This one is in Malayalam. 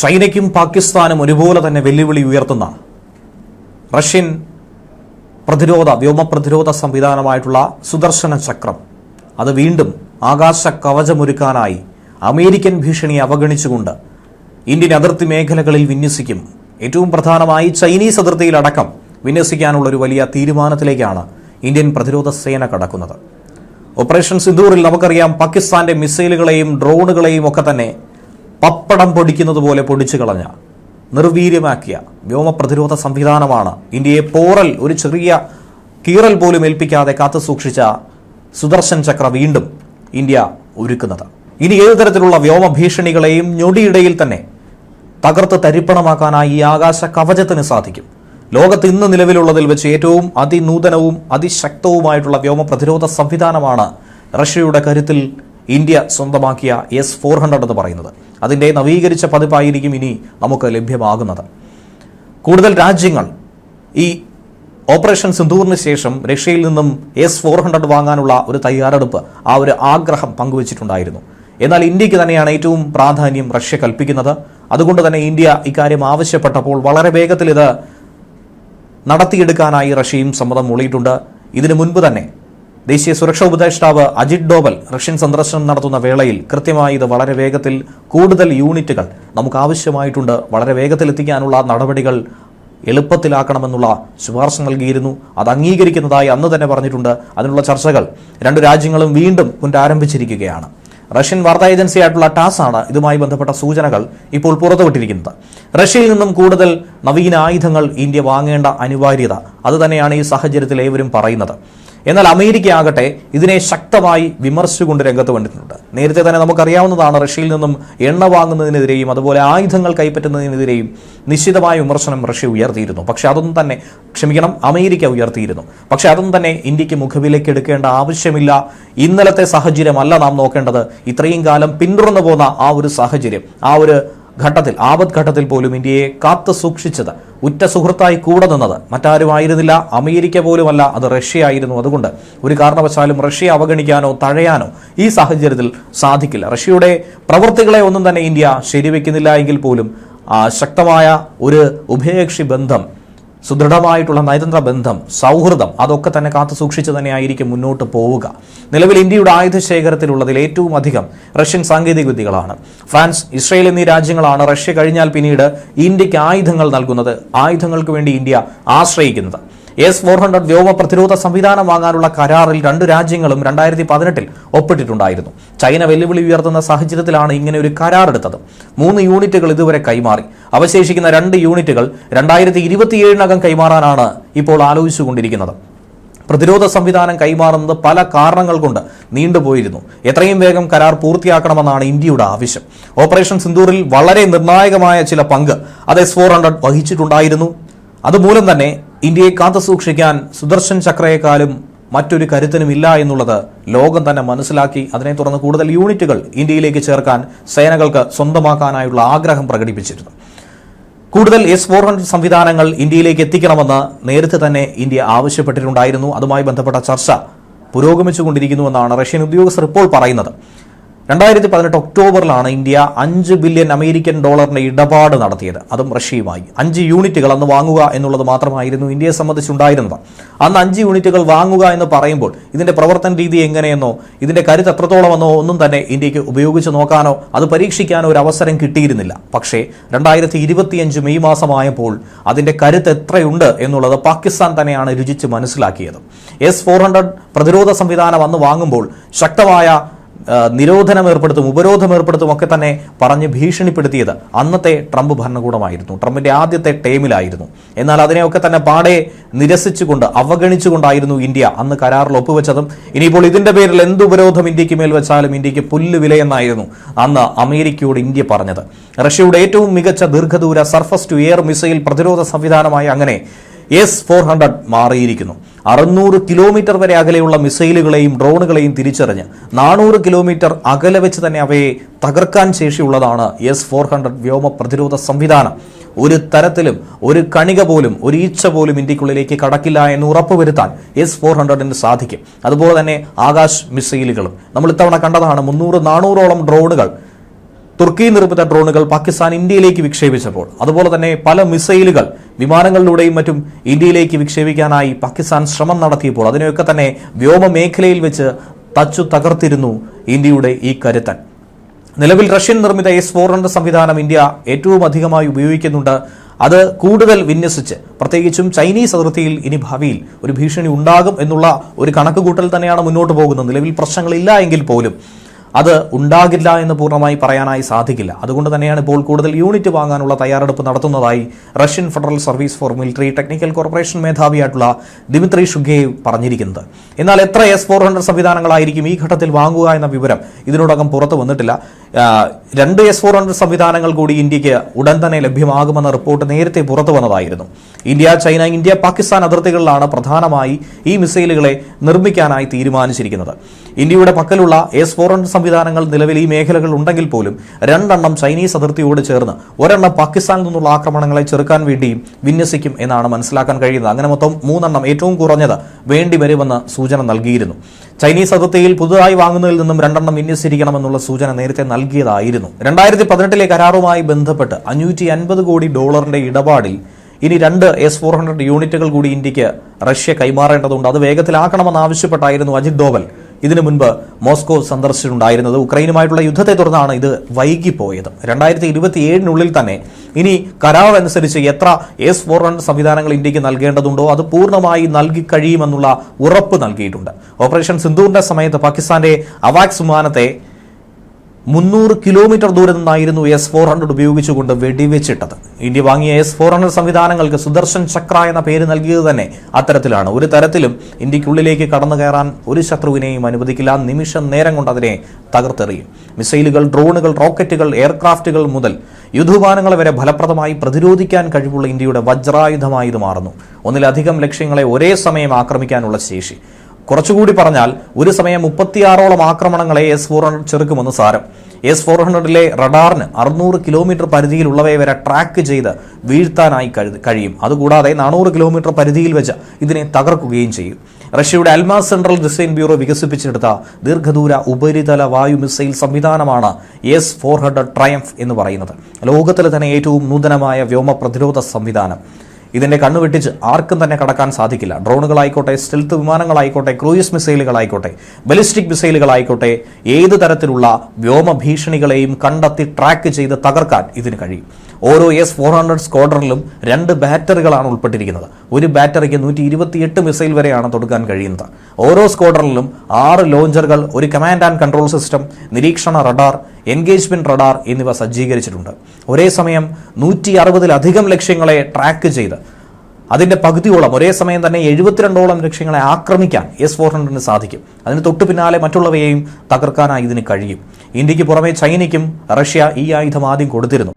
ചൈനയ്ക്കും പാകിസ്ഥാനും ഒരുപോലെ തന്നെ വെല്ലുവിളി ഉയർത്തുന്ന റഷ്യൻ പ്രതിരോധ വ്യോമ പ്രതിരോധ സംവിധാനമായിട്ടുള്ള സുദർശന ചക്രം. അത് വീണ്ടും ആകാശ കവചമൊരുക്കാനായി അമേരിക്കൻ ഭീഷണിയെ അവഗണിച്ചുകൊണ്ട് ഇന്ത്യൻ അതിർത്തി മേഖലകളിൽ വിന്യസിക്കും. ഏറ്റവും പ്രധാനമായി ചൈനീസ് അതിർത്തിയിലടക്കം വിന്യസിക്കാനുള്ള ഒരു വലിയ തീരുമാനത്തിലേക്കാണ് ഇന്ത്യൻ പ്രതിരോധ സേന കടക്കുന്നത്. ഓപ്പറേഷൻ സിന്ദൂറിൽ നമുക്കറിയാം പാകിസ്ഥാന്റെ മിസൈലുകളെയും ഡ്രോണുകളെയും ഒക്കെ തന്നെ പപ്പടം പൊടിക്കുന്നത് പോലെ പൊടിച്ചു കളഞ്ഞ നിർവീര്യമാക്കിയ വ്യോമ പ്രതിരോധ സംവിധാനമാണ് ഇന്ത്യയെ പോറൽ ഒരു ചെറിയ കീറൽ പോലും ഏൽപ്പിക്കാതെ കാത്തു സൂക്ഷിച്ച സുദർശൻ ചക്ര വീണ്ടും ഇന്ത്യ ഒരുക്കുന്നത്. ഇനി ഏതു തരത്തിലുള്ള വ്യോമ ഭീഷണികളെയും ഞൊടിയിടയിൽ തന്നെ തകർത്ത് തരിപ്പണമാക്കാനായി ഈ ആകാശ കവചത്തിന് സാധിക്കും. ലോകത്ത് ഇന്ന് നിലവിലുള്ളതിൽ വെച്ച് ഏറ്റവും അതിനൂതനവും അതിശക്തവുമായിട്ടുള്ള വ്യോമ പ്രതിരോധ സംവിധാനമാണ് റഷ്യയുടെ കരുത്തിൽ ഇന്ത്യ സ്വന്തമാക്കിയ എസ് ഫോർ ഹൺഡ്രഡ് എന്ന് പറയുന്നത്. അതിന്റെ നവീകരിച്ച പതിപ്പായിരിക്കും ഇനി നമുക്ക് ലഭ്യമാകുന്നത്. കൂടുതൽ രാജ്യങ്ങൾ ഈ ഓപ്പറേഷൻ സിന്ധൂറിന് ശേഷം റഷ്യയിൽ നിന്നും എസ് ഫോർ ഹൺഡ്രഡ് വാങ്ങാനുള്ള ഒരു തയ്യാറെടുപ്പ് ആ ഒരു ആഗ്രഹം പങ്കുവച്ചിട്ടുണ്ടായിരുന്നു. എന്നാൽ ഇന്ത്യയ്ക്ക് തന്നെയാണ് ഏറ്റവും പ്രാധാന്യം റഷ്യ കൽപ്പിക്കുന്നത്. അതുകൊണ്ട് തന്നെ ഇന്ത്യ ഇക്കാര്യം ആവശ്യപ്പെട്ടപ്പോൾ വളരെ വേഗത്തിൽ ഇത് നടത്തിയെടുക്കാനായി റഷ്യയും സമ്മതം മൂളിയിട്ടുണ്ട്. ഇതിനു മുൻപ് തന്നെ ദേശീയ സുരക്ഷാ ഉപദേഷ്ടാവ് അജിത് ഡോവൽ റഷ്യൻ സന്ദർശനം നടത്തുന്ന വേളയിൽ കൃത്യമായി ഇത് വളരെ വേഗത്തിൽ കൂടുതൽ യൂണിറ്റുകൾ നമുക്ക് ആവശ്യമായിട്ടുണ്ട് വളരെ വേഗത്തിൽ എത്തിക്കാനുള്ള നടപടികൾ എളുപ്പത്തിലാക്കണമെന്നുള്ള ശുപാർശ നൽകിയിരുന്നു. അത് അംഗീകരിക്കുന്നതായി അന്ന് തന്നെ പറഞ്ഞിട്ടുണ്ട്. അതിനുള്ള ചർച്ചകൾ രണ്ടു രാജ്യങ്ങളും വീണ്ടും പുനരാരംഭിച്ചിരിക്കുകയാണ്. റഷ്യൻ വാർത്താ ഏജൻസിയായിട്ടുള്ള ടാസ് ആണ് ഇതുമായി ബന്ധപ്പെട്ട സൂചനകൾ ഇപ്പോൾ പുറത്തുവിട്ടിരിക്കുന്നത്. റഷ്യയിൽ നിന്നും കൂടുതൽ നവീന ആയുധങ്ങൾ ഇന്ത്യ വാങ്ങേണ്ട അനിവാര്യത. അതുതന്നെയാണ് ഈ സാഹചര്യത്തിൽ ഏവരും പറയുന്നത്. എന്നാൽ അമേരിക്ക ആകട്ടെ ഇതിനെ ശക്തമായി വിമർശിച്ചുകൊണ്ട് രംഗത്ത് വന്നിട്ടുണ്ട്. നേരത്തെ തന്നെ നമുക്കറിയാവുന്നതാണ് റഷ്യയിൽ നിന്നും എണ്ണ വാങ്ങുന്നതിനെതിരെയും അതുപോലെ ആയുധങ്ങൾ കൈപ്പറ്റുന്നതിനെതിരെയും നിശ്ചിതമായ വിമർശനം റഷ്യ ഉയർത്തിയിരുന്നു. പക്ഷേ അതൊന്നും തന്നെ ക്ഷമിക്കണം അമേരിക്ക ഉയർത്തിയിരുന്നു. പക്ഷേ അതൊന്നും തന്നെ ഇന്ത്യയ്ക്ക് മുഖവിലേക്ക് എടുക്കേണ്ട ആവശ്യമില്ല. ഇന്നലത്തെ സാഹചര്യമല്ല നാം നോക്കേണ്ടത്. ഇത്രയും കാലം പിന്തുടർന്നു പോന്ന ആ ഒരു സാഹചര്യം ആ ഒരു ഘട്ടത്തിൽ ആപത് ഘട്ടത്തിൽ പോലും ഇന്ത്യയെ കാത്തു സൂക്ഷിച്ചത് ഉറ്റ സുഹൃത്തായി കൂടെ നിന്നത്. മറ്റാരുമായിരുന്നില്ല അമേരിക്ക പോലുമല്ല അത് റഷ്യ ആയിരുന്നു അതുകൊണ്ട് ഒരു കാരണവശാലും റഷ്യ അവഗണിക്കാനോ തഴയാനോ ഈ സാഹചര്യത്തിൽ സാധിക്കില്ല. റഷ്യയുടെ പ്രവൃത്തികളെ ഒന്നും തന്നെ ഇന്ത്യ ശരിവെക്കുന്നില്ല എങ്കിൽ പോലും ശക്തമായ ഒരു ഉഭയകക്ഷി ബന്ധം സുദൃഢമായിട്ടുള്ള നയതന്ത്ര ബന്ധം സൗഹൃദം അതൊക്കെ തന്നെ കാത്തു സൂക്ഷിച്ച് തന്നെയായിരിക്കും മുന്നോട്ട് പോവുക. നിലവിൽ ഇന്ത്യയുടെ ആയുധ ശേഖരത്തിലുള്ളതിൽ ഏറ്റവും അധികം റഷ്യൻ സാങ്കേതിക വിദ്യകളാണ്. ഫ്രാൻസ് ഇസ്രയേൽ എന്നീ രാജ്യങ്ങളാണ് റഷ്യ കഴിഞ്ഞാൽ പിന്നീട് ഇന്ത്യയ്ക്ക് ആയുധങ്ങൾ നൽകുന്നത്. ആയുധങ്ങൾക്ക് വേണ്ടി ഇന്ത്യ ആശ്രയിക്കുന്നത്. എസ് ഫോർ ഹൺഡ്രഡ് വ്യോമ പ്രതിരോധ സംവിധാനം വാങ്ങാനുള്ള കരാറിൽ രണ്ട് രാജ്യങ്ങളും രണ്ടായിരത്തി പതിനെട്ടിൽ ഒപ്പിട്ടിട്ടുണ്ടായിരുന്നു. ചൈന വെല്ലുവിളി ഉയർത്തുന്ന സാഹചര്യത്തിലാണ് ഇങ്ങനെ ഒരു കരാറെടുത്തത് മൂന്ന് യൂണിറ്റുകൾ ഇതുവരെ കൈമാറി. അവശേഷിക്കുന്ന രണ്ട് യൂണിറ്റുകൾ രണ്ടായിരത്തി ഇരുപത്തിയേഴിനകം കൈമാറാനാണ് ഇപ്പോൾ ആലോചിച്ചുകൊണ്ടിരിക്കുന്നത്. പ്രതിരോധ സംവിധാനം കൈമാറുന്നത് പല കാരണങ്ങൾ കൊണ്ട് നീണ്ടുപോയിരുന്നു. എത്രയും വേഗം കരാർ പൂർത്തിയാക്കണമെന്നാണ് ഇന്ത്യയുടെ ആവശ്യം. ഓപ്പറേഷൻ സിന്ദൂറിൽ വളരെ നിർണായകമായ ചില പങ്ക് അത് എസ് ഫോർ ഹൺഡ്രഡ് വഹിച്ചിട്ടുണ്ടായിരുന്നു. അതുമൂലം തന്നെ ഇന്ത്യയെ കാത്തു സൂക്ഷിക്കാൻ സുദർശൻ ചക്രയെക്കാളും മറ്റൊരു കരുത്തനുമില്ല എന്നുള്ളത് ലോകം തന്നെ മനസ്സിലാക്കി അതിനെ തുടർന്ന് കൂടുതൽ യൂണിറ്റുകൾ ഇന്ത്യയിലേക്ക് ചേർക്കാൻ സേനകൾക്ക് സ്വന്തമാക്കാനായുള്ള ആഗ്രഹം പ്രകടിപ്പിച്ചിരുന്നു. കൂടുതൽ എസ് ഫോർ ഹൺഡ്രഡ് സംവിധാനങ്ങൾ ഇന്ത്യയിലേക്ക് എത്തിക്കണമെന്ന് നേരത്തെ തന്നെ ഇന്ത്യ ആവശ്യപ്പെട്ടിട്ടുണ്ടായിരുന്നു. അതുമായി ബന്ധപ്പെട്ട ചർച്ച പുരോഗമിച്ചുകൊണ്ടിരിക്കുന്നുവെന്നാണ് റഷ്യൻ ഉദ്യോഗസ്ഥർ ഇപ്പോൾ പറയുന്നത്. രണ്ടായിരത്തി പതിനെട്ട് ഒക്ടോബറിലാണ് ഇന്ത്യ അഞ്ച് ബില്യൺ അമേരിക്കൻ ഡോളറിന്റെ ഇടപാട് നടത്തിയത്. അതും റഷ്യയുമായി. അഞ്ച് യൂണിറ്റുകൾ അന്ന് വാങ്ങുക എന്നുള്ളത് മാത്രമായിരുന്നു ഇന്ത്യയെ സംബന്ധിച്ചുണ്ടായിരുന്നത്. അന്ന് അഞ്ച് യൂണിറ്റുകൾ വാങ്ങുക എന്ന് പറയുമ്പോൾ ഇതിന്റെ പ്രവർത്തന രീതി എങ്ങനെയെന്നോ ഇതിന്റെ കരുത്ത് എത്രത്തോളമെന്നോ ഒന്നും തന്നെ ഇന്ത്യയ്ക്ക് ഉപയോഗിച്ച് നോക്കാനോ അത് പരീക്ഷിക്കാനോ ഒരു അവസരം കിട്ടിയിരുന്നില്ല. പക്ഷേ രണ്ടായിരത്തി ഇരുപത്തിയഞ്ച് മെയ് മാസമായപ്പോൾ അതിന്റെ കരുത്ത് എത്രയുണ്ട് എന്നുള്ളത് പാകിസ്ഥാൻ തന്നെയാണ് രുചിച്ച് മനസ്സിലാക്കിയത്. എസ് ഫോർ ഹൺഡ്രഡ് പ്രതിരോധ സംവിധാനം അന്ന് വാങ്ങുമ്പോൾ ശക്തമായ നിരോധനം ഏർപ്പെടുത്തും ഉപരോധം ഏർപ്പെടുത്തും ഒക്കെ തന്നെ പറഞ്ഞ് ഭീഷണിപ്പെടുത്തിയത് അന്നത്തെ ട്രംപ് ഭരണകൂടമായിരുന്നു. ട്രംപിന്റെ ആദ്യത്തെ ടേമിലായിരുന്നു. എന്നാൽ അതിനെയൊക്കെ തന്നെ പാടെ നിരസിച്ചുകൊണ്ട് അവഗണിച്ചുകൊണ്ടായിരുന്നു ഇന്ത്യ അന്ന് കരാറിൽ ഒപ്പുവെച്ചതും. ഇനിയിപ്പോൾ ഇതിന്റെ പേരിൽ എന്ത് ഉപരോധം ഇന്ത്യയ്ക്ക് മേൽ വെച്ചാലും ഇന്ത്യയ്ക്ക് പുല്ല് വിലയെന്നായിരുന്നു അന്ന് അമേരിക്കയോട് ഇന്ത്യ പറഞ്ഞത്. റഷ്യയുടെ ഏറ്റവും മികച്ച ദീർഘദൂര സർഫസ് ടു എയർ മിസൈൽ പ്രതിരോധ സംവിധാനമായി അങ്ങനെ എസ് ഫോർ ഹൺഡ്രഡ് മാറിയിരിക്കുന്നു. അറുന്നൂറ് കിലോമീറ്റർ വരെ അകലെയുള്ള മിസൈലുകളെയും ഡ്രോണുകളെയും തിരിച്ചറിഞ്ഞ് നാനൂറ് കിലോമീറ്റർ അകലെ വെച്ച് തന്നെ അവയെ തകർക്കാൻ ശേഷിയുള്ളതാണ് എസ് ഫോർ ഹൺഡ്രഡ് വ്യോമ പ്രതിരോധ സംവിധാനം. ഒരു തരത്തിലും ഒരു കണിക പോലും ഒരു ഈച്ച പോലും ഇന്ത്യക്കുള്ളിലേക്ക് കടക്കില്ല എന്ന് ഉറപ്പുവരുത്താൻ എസ് ഫോർ ഹൺഡ്രഡിന് സാധിക്കും. അതുപോലെ തന്നെ ആകാശ് മിസൈലുകളും. നമ്മൾ ഇത്തവണ കണ്ടതാണ് മുന്നൂറ് നാനൂറോളം ഡ്രോണുകൾ തുർക്കി നിർമ്മിത ഡ്രോണുകൾ പാകിസ്ഥാൻ ഇന്ത്യയിലേക്ക് വിക്ഷേപിച്ചപ്പോൾ അതുപോലെ തന്നെ പല മിസൈലുകൾ വിമാനങ്ങളിലൂടെയും മറ്റും ഇന്ത്യയിലേക്ക് വിക്ഷേപിക്കാനായി പാകിസ്ഥാൻ ശ്രമം നടത്തിയപ്പോൾ അതിനെയൊക്കെ തന്നെ വ്യോമ മേഖലയിൽ വെച്ച് തച്ചു തകർത്തിരുന്നു ഇന്ത്യയുടെ ഈ കരുത്തൻ. നിലവിൽ റഷ്യൻ നിർമ്മിത എസ് ഫോർ ഹൺഡ്രഡ് സംവിധാനം ഇന്ത്യ ഏറ്റവും അധികമായി ഉപയോഗിക്കുന്നുണ്ട്. അത് കൂടുതൽ വിന്യസിച്ച് പ്രത്യേകിച്ചും ചൈനീസ് അതിർത്തിയിൽ ഇനി ഭാവിയിൽ ഒരു ഭീഷണി ഉണ്ടാകും എന്നുള്ള ഒരു കണക്കുകൂട്ടൽ തന്നെയാണ് മുന്നോട്ട് പോകുന്നത്. നിലവിൽ പ്രശ്നങ്ങളില്ല എങ്കിൽ പോലും. അത് ഉണ്ടാകില്ല എന്ന് പൂർണമായി പറയാനായി സാധിക്കില്ല. അതുകൊണ്ട് തന്നെയാണ് ഇപ്പോൾ കൂടുതൽ യൂണിറ്റ് വാങ്ങാനുള്ള തയ്യാറെടുപ്പ് നടത്തുന്നതായി Russian federal service for military technical corporation മേധാവിയായിട്ടുള്ള Dmitry Shugaev പറഞ്ഞിരിക്കുന്നത്. എന്നാൽ എത്ര എസ് ഫോർ ഹൺഡ്രഡ് സംവിധാനങ്ങളായിരിക്കും ഈ ഘട്ടത്തിൽ വാങ്ങുക എന്ന വിവരം ഇതിനോടകം പുറത്തു വന്നിട്ടില്ല. രണ്ട് എസ് ഫോർ ഹൺഡ്രഡ് സംവിധാനങ്ങൾ കൂടി ഇന്ത്യയ്ക്ക് ഉടൻ തന്നെ ലഭ്യമാകുമെന്ന റിപ്പോർട്ട് നേരത്തെ പുറത്തു വന്നതായിരുന്നു. ഇന്ത്യ ചൈന ഇന്ത്യ പാകിസ്ഥാൻ അതിർത്തികളിലാണ് പ്രധാനമായി ഈ മിസൈലുകളെ നിർമ്മിക്കാനായി തീരുമാനിച്ചിരിക്കുന്നത്. ഇന്ത്യയുടെ പക്കലുള്ള എസ് ഫോർ ഹൺഡ്രഡ് സംവിധാനങ്ങൾ നിലവിൽ ഈ മേഖലകൾ ഉണ്ടെങ്കിൽ പോലും രണ്ടെണ്ണം ചൈനീസ് അതിർത്തിയോട് ചേർന്ന് ഒരെണ്ണം പാകിസ്ഥാനിൽ നിന്നുള്ള ആക്രമണങ്ങളെ ചെറുക്കാൻ വേണ്ടിയും വിന്യസിക്കും എന്നാണ് മനസ്സിലാക്കാൻ കഴിയുന്നത്. അങ്ങനെ മൊത്തം മൂന്നെണ്ണം ഏറ്റവും കുറഞ്ഞത് വേണ്ടി വരുമെന്ന് സൂചന നൽകിയിരുന്നു. ചൈനീസ് അതിർത്തിയിൽ പുതുതായി വാങ്ങുന്നതിൽ നിന്നും രണ്ടെണ്ണം വിന്യസിച്ചിരിക്കണമെന്നുള്ള സൂചന നേരത്തെ നൽകിയതായിരുന്നു. രണ്ടായിരത്തി പതിനെട്ടിലെ കരാറുമായി ബന്ധപ്പെട്ട് അഞ്ഞൂറ്റി അൻപത് കോടി ഡോളറിന്റെ ഇടപാടിൽ ഇനി രണ്ട് എസ് ഫോർ ഹൺഡ്രഡ് യൂണിറ്റുകൾ കൂടി ഇന്ത്യയ്ക്ക് റഷ്യ കൈമാറേണ്ടതുണ്ട്. അത് വേഗത്തിലാക്കണമെന്ന് ആവശ്യപ്പെട്ടായിരുന്നു അജിത് ഡോവൽ. ഇതിനു മുൻപ് മോസ്കോ സന്ദർശിച്ചിട്ടുണ്ടായിരുന്നത് ഉക്രൈനുമായിട്ടുള്ള യുദ്ധത്തെ തുടർന്നാണ് ഇത് വൈകിപ്പോയത്. രണ്ടായിരത്തി ഇരുപത്തിയേഴിനുള്ളിൽ തന്നെ ഇനി കരാർ അനുസരിച്ച് എത്ര എസ് ഫോർ വൺ സംവിധാനങ്ങൾ ഇന്ത്യയ്ക്ക് നൽകേണ്ടതുണ്ടോ അത് പൂർണമായി നൽകി കഴിയുമെന്നുള്ള ഉറപ്പ് നൽകിയിട്ടുണ്ട്. ഓപ്പറേഷൻ സിന്ധുവിന്റെ സമയത്ത് പാകിസ്ഥാന്റെ അവാക്സ് വിമാനത്തെ മുന്നൂറ് കിലോമീറ്റർ ദൂരെ നിന്നായിരുന്നു എസ് ഫോർ ഹൺഡ്രഡ് ഉപയോഗിച്ചുകൊണ്ട് വെടിവെച്ചിട്ടത്. ഇന്ത്യ വാങ്ങിയ എസ് ഫോർ ഹൺഡ്രഡ് സംവിധാനങ്ങൾക്ക് സുദർശൻ ചക്ര എന്ന പേര് നൽകിയത് തന്നെ അത്തരത്തിലാണ്. ഒരു തരത്തിലും ഇന്ത്യക്കുള്ളിലേക്ക് കടന്നു കയറാൻ ഒരു ശത്രുവിനെയും അനുവദിക്കില്ല. നിമിഷം നേരം കൊണ്ട് അതിനെ തകർത്തെറിയും. മിസൈലുകൾ ഡ്രോണുകൾ റോക്കറ്റുകൾ എയർക്രാഫ്റ്റുകൾ മുതൽ യുദ്ധവിമാനങ്ങളെ വരെ ഫലപ്രദമായി പ്രതിരോധിക്കാൻ കഴിവുള്ള ഇന്ത്യയുടെ വജ്രായുധമായി ഇത് മാറുന്നു. ഒന്നിലധികം ലക്ഷ്യങ്ങളെ ഒരേ സമയം ആക്രമിക്കാനുള്ള ശേഷി. കുറച്ചുകൂടി പറഞ്ഞാൽ ഒരു സമയം മുപ്പത്തിയാറോളം ആക്രമണങ്ങളെ എസ് ഫോർ ഹൺഡ്രഡ് ചെറുക്കുമെന്ന് സാരം. എസ് ഫോർ ഹൺഡ്രഡിലെ റഡാറിന് അറുന്നൂറ് കിലോമീറ്റർ പരിധിയിലുള്ളവയെ വരെ ട്രാക്ക് ചെയ്ത് വീഴ്ത്താനായി കഴി- കഴിയും. അതുകൂടാതെ നാനൂറ് കിലോമീറ്റർ പരിധിയിൽ വെച്ച് ഇതിനെ തകർക്കുകയും ചെയ്യും. റഷ്യയുടെ അൽമാ സെൻട്രൽ ഡിസൈൻ ബ്യൂറോ വികസിപ്പിച്ചെടുത്ത ദീർഘദൂര ഉപരിതല വായു മിസൈൽ സംവിധാനമാണ് എസ് ഫോർ ഹൺഡ്രഡ് ട്രയംഫ് എന്ന് പറയുന്നത്. ലോകത്തിലെ തന്നെ ഏറ്റവും നൂതനമായ വ്യോമ പ്രതിരോധ സംവിധാനം. ഇതിന്റെ കണ്ണു വെട്ടിച്ച് ആർക്കും തന്നെ കടക്കാൻ സാധിക്കില്ല. ഡ്രോണുകളായിക്കോട്ടെ സ്റ്റെൽത്ത് വിമാനങ്ങളായിക്കോട്ടെ ക്രൂയിസ് മിസൈലുകളായിക്കോട്ടെ ബലിസ്റ്റിക് മിസൈലുകളായിക്കോട്ടെ ഏത് തരത്തിലുള്ള വ്യോമ ഭീഷണികളെയും കണ്ടെത്തി ട്രാക്ക് ചെയ്ത് തകർക്കാൻ ഇതിന് കഴിയും. ഓരോ എസ് ഫോർ ഹൺഡ്രഡ് സ്ക്വാഡറിലും രണ്ട് ബാറ്ററികളാണ് ഉൾപ്പെട്ടിരിക്കുന്നത്. ഒരു ബാറ്ററിക്ക് നൂറ്റി ഇരുപത്തിയെട്ട് മിസൈൽ വരെയാണ് തൊടുക്കാൻ കഴിയുന്നത്. ഓരോ സ്ക്വാഡറിലും ആറ് ലോഞ്ചറുകൾ ഒരു കമാൻഡ് ആൻഡ് കൺട്രോൾ സിസ്റ്റം നിരീക്ഷണ റഡാർ എൻഗേജ്മെന്റ് റഡാർ എന്നിവ സജ്ജീകരിച്ചിട്ടുണ്ട്. ഒരേ സമയം നൂറ്റി അറുപതിലധികം ലക്ഷ്യങ്ങളെ ട്രാക്ക് ചെയ്ത് അതിന്റെ പകുതിയോളം ഒരേ സമയം തന്നെ എഴുപത്തിരണ്ടോളം ലക്ഷ്യങ്ങളെ ആക്രമിക്കാൻ എസ് ഫോർ ഹൺഡ്രഡിന് സാധിക്കും. അതിന് തൊട്ടു പിന്നാലെ മറ്റുള്ളവയെയും തകർക്കാനായി ഇതിന് കഴിയും. ഇന്ത്യയ്ക്ക് പുറമെ ചൈനയ്ക്കും റഷ്യ ഈ ആയുധം ആദ്യം കൊടുത്തിരുന്നു.